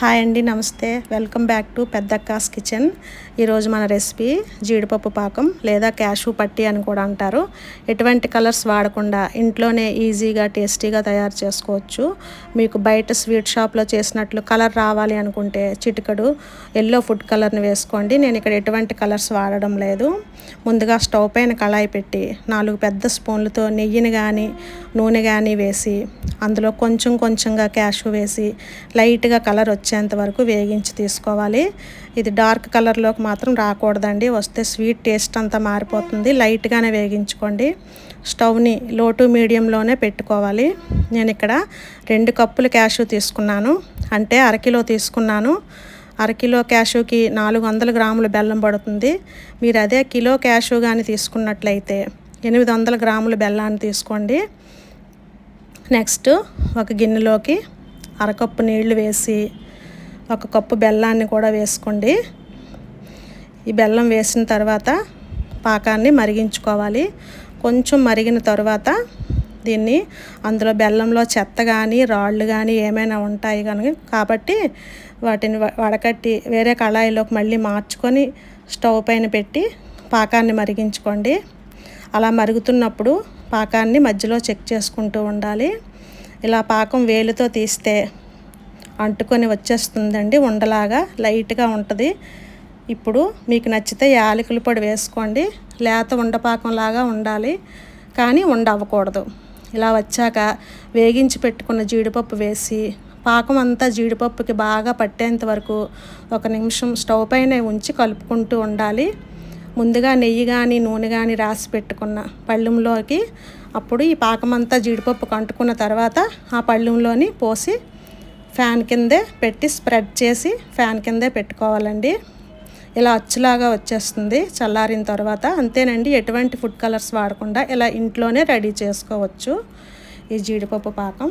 Hi అండి నమస్తే. Welcome back to Peddakka's kitchen. ఈరోజు మన రెసిపీ జీడిపప్పు పాకం లేదా క్యాషు పట్టి అని కూడా అంటారు. ఎటువంటి కలర్స్ వాడకుండా ఇంట్లోనే ఈజీగా టేస్టీగా తయారు చేసుకోవచ్చు. మీకు బయట స్వీట్ షాప్లో చేసినట్లు కలర్ రావాలి అనుకుంటే చిటికడు ఎల్లో ఫుడ్ కలర్ని వేసుకోండి. నేను ఇక్కడ ఎటువంటి కలర్స్ వాడడం లేదు. ముందుగా స్టవ్ పైన కళాయి పెట్టి నాలుగు పెద్ద స్పూన్లతో నెయ్యిని కానీ నూనె కానీ వేసి అందులో కొంచెం కొంచెంగా క్యాషు వేసి లైట్గా కలర్ వచ్చేంత వరకు వేగించి తీసుకోవాలి. ఇది డార్క్ కలర్లోకి మాత్రం రాకూడదండి. వస్తే స్వీట్ టేస్ట్ అంతా మారిపోతుంది. లైట్గానే వేగించుకోండి. స్టవ్ని లో టు మీడియంలోనే పెట్టుకోవాలి. నేను ఇక్కడ రెండు కప్పులు క్యాషు తీసుకున్నాను. అంటే అరకిలో తీసుకున్నాను. అరకిలో క్యాషుకి నాలుగు వందల గ్రాముల బెల్లం పడుతుంది. మీరు అదే కిలో క్యాషు కానీ తీసుకున్నట్లయితే ఎనిమిది వందల గ్రాముల బెల్లాన్ని తీసుకోండి. నెక్స్ట్ ఒక గిన్నెలోకి అరకప్పు నీళ్ళు వేసి ఒక కప్పు బెల్లాన్ని కూడా వేసుకోండి. ఈ బెల్లం వేసిన తర్వాత పాకాన్ని మరిగించుకోవాలి. కొంచెం మరిగిన తర్వాత దీన్ని అందులో బెల్లంలో చెత్త కానీ రాళ్ళు కానీ ఏమైనా ఉంటాయి కనుక కాబట్టి వాటిని వడకట్టి వేరే కళాయిలోకి మళ్ళీ మార్చుకొని స్టవ్ పైన పెట్టి పాకాన్ని మరిగించుకోండి. అలా మరుగుతున్నప్పుడు పాకాన్ని మధ్యలో చెక్ చేసుకుంటూ ఉండాలి. ఇలా పాకం వేలుతో తీస్తే అంటుకొని వచ్చేస్తుందండి ఉండలాగా లైట్గా ఉంటుంది. ఇప్పుడు మీకు నచ్చితే యాలకుల పొడి వేసుకోండి. లేత ఉండపాకంలాగా ఉండాలి కానీ ఉండవకూడదు ఇలా వచ్చాక వేగించి పెట్టుకున్న జీడిపప్పు వేసి పాకం అంతా జీడిపప్పుకి బాగా పట్టేంత వరకు ఒక నిమిషం స్టవ్ పైన ఉంచి కలుపుకుంటూ ఉండాలి. ముందుగా నెయ్యి కానీ నూనె కానీ రాసి పెట్టుకున్న పళ్ళెంలోకి అప్పుడు ఈ పాకమంతా జీడిపప్పు కంటుకున్న తర్వాత ఆ పళ్ళెంలోని పోసి ఫ్యాన్ కిందే పెట్టి స్ప్రెడ్ చేసి ఫ్యాన్ కిందే పెట్టుకోవాలండి. ఇలా అచ్చులాగా వచ్చేస్తుంది చల్లారిన తర్వాత. అంతేనండి ఎటువంటి ఫుడ్ కలర్స్ వాడకుండా ఇలా ఇంట్లోనే రెడీ చేసుకోవచ్చు ఈ జీడిపప్పు పాకం.